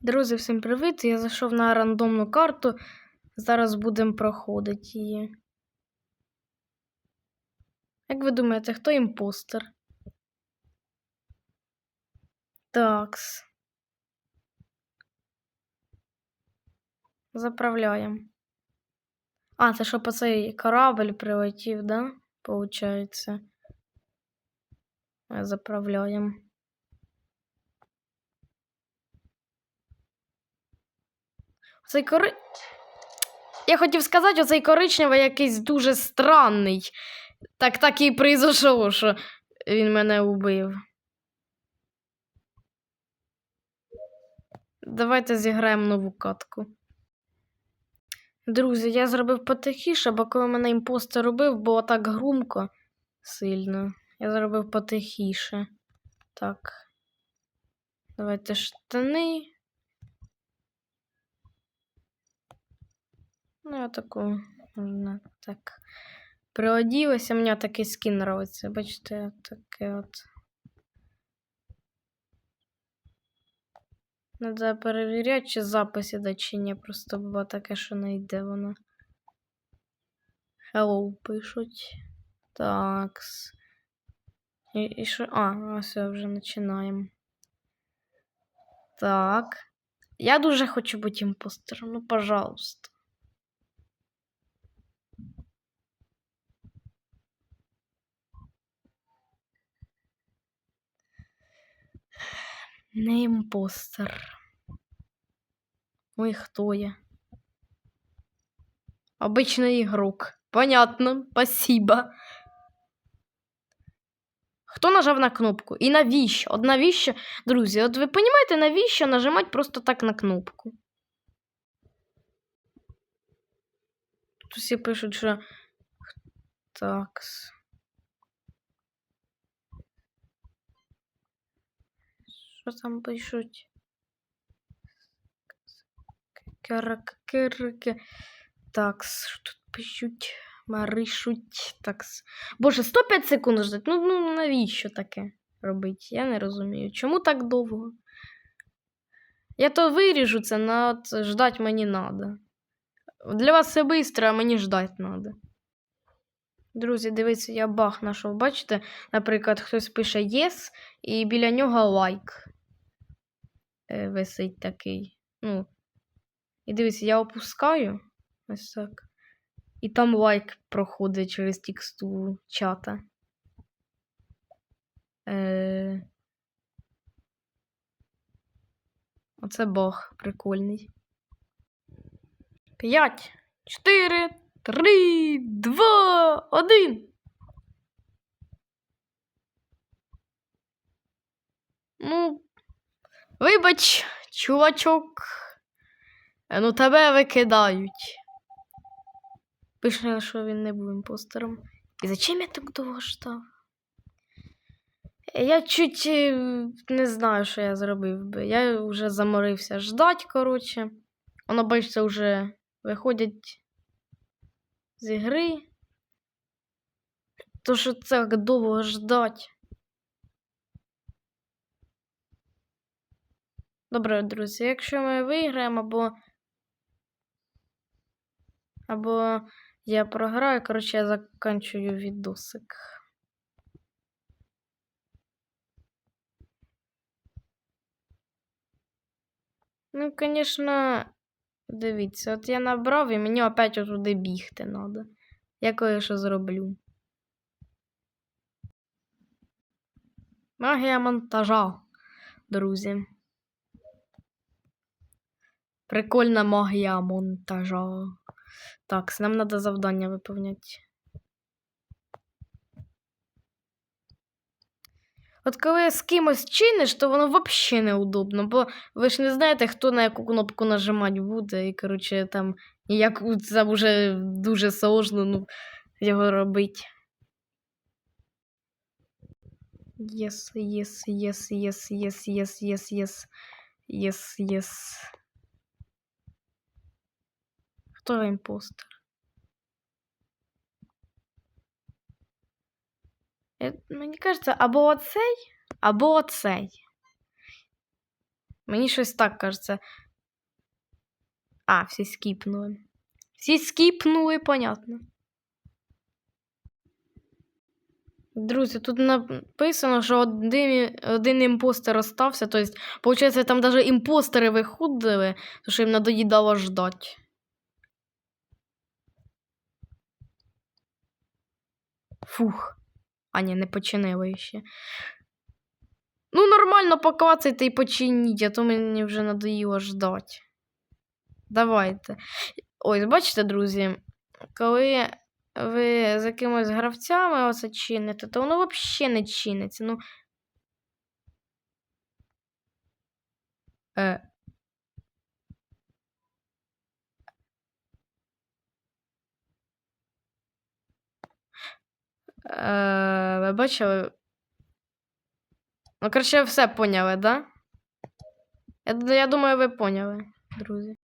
Друзі, всім привіт! Я зайшов на рандомну карту. Зараз будемо проходити її. Як ви думаєте, хто імпостер? Такс. Заправляємо. А, це що по цей корабль прилетів, да? Получається. Заправляємо. Цей кори... Я хотів сказати, оцей коричневий якийсь дуже странний. Так так і прийшло, що він мене убив. Давайте зіграємо нову катку. Друзі, я зробив потихіше, бо коли мене імпостер робив, було так громко сильно. Я зробив потихіше. Так. Давайте штани. Ну, я таку можна так. Приоділася, мені такий скін нравиться. Бачите, таке от. Надо перевіряти, чи запис іде, чи ні. Просто було таке, що не йде воно. Hello пишуть. Такс. І, і що? А, ось вже починаємо. Так. Я дуже хочу бути імпостером. Ну, пожалуйста. Не імпостер. Ой, хто я? Обичний ігрок. Понятно, спасибо. Хто нажав на кнопку? І навіщо? От навіщо, друзі, от ви розумієте, навіщо нажимати просто так на кнопку? Тут всі пишуть, що. Такс. Що там пишуть? Кирки. Такс, що тут пишуть? Маришуть. Такс. Боже, 105 секунд ждать. Ну, ну навіщо таке робити? Я не розумію. Чому так довго? Я то виріжу це, но от ждать мені надо. Для вас все швидко, а мені ждать надо. Друзі, дивіться, я баг знайшов. Бачите, наприклад, хтось пише yes, і біля нього лайк е, висить такий. Ну, і дивіться, я опускаю. Ось так. І там лайк проходить через текстуру чата. Е... Оце бог прикольний. П'ять, чотири, три, два, один. Ну, вибач, чувачок. Е, Ну, тебе викидають. Пише, що він не був імпостером. І зачем я так довго ждав? Я чуть е, не знаю, що я зробив би. Я вже заморився ждать, коротше. Воно, бачите, вже виходять з ігри. То що це довго ждать. Добре, друзі, якщо ми виграємо або. Або я програю, коротше, я заканчую відосик. Ну, звісно, дивіться, от я набрав і мені опять туди бігти треба. Я кое-що зроблю. Магія монтажа, друзі. Прикольна магія монтажа. Так, нам треба завдання виповняти. От коли з кимось чиниш, то воно взагалі неудобно, бо ви ж не знаєте, хто на яку кнопку нажимати буде. І, коротше, там ніяк це вже дуже сложно ну, його робити. Yes, yes, yes, yes, yes, yes, yes, yes, yes, yes. Хто імпостер? Е, Мені кажеться, або оцей, або оцей. Мені щось так кажеться. А, всі скіпнули. Всі скіпнули, понятно. Друзі, тут написано, що один, один імпостер остався. Тобто, виходить, там навіть імпостери виходили, тому що їм надоїдало ждати. Фух. А, ні, не починили ще. Ну, нормально покацайте і починіть, а то мені вже надоїло ждати. Давайте. Ось, бачите, друзі, коли ви з якимось гравцями оце чините, то воно взагалі не чиниться. Ну. Е. Е, ви бачили? Ну, коротше, все поняли, да? Я, я думаю, ви поняли, друзі.